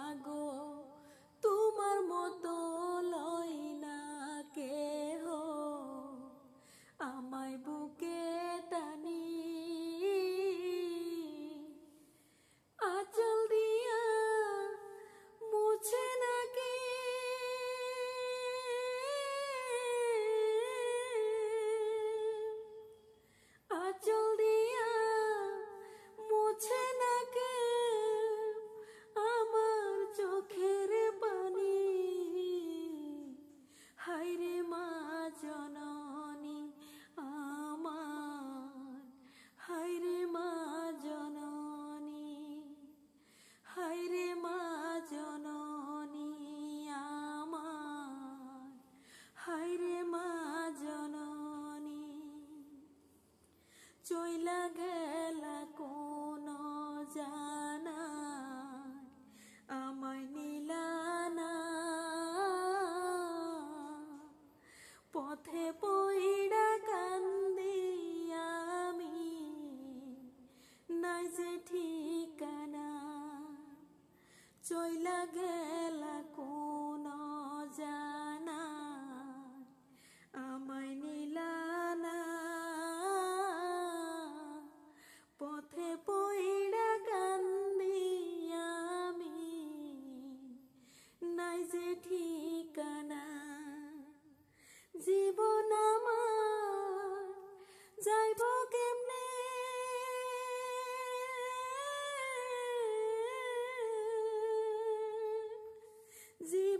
মাগো ভইলা গেলা কোন জানা আমায় নীলানা পথে পইড়া কান্দি আমি, নাই যে ঠিকানা। চইলা গেলা কোন Sie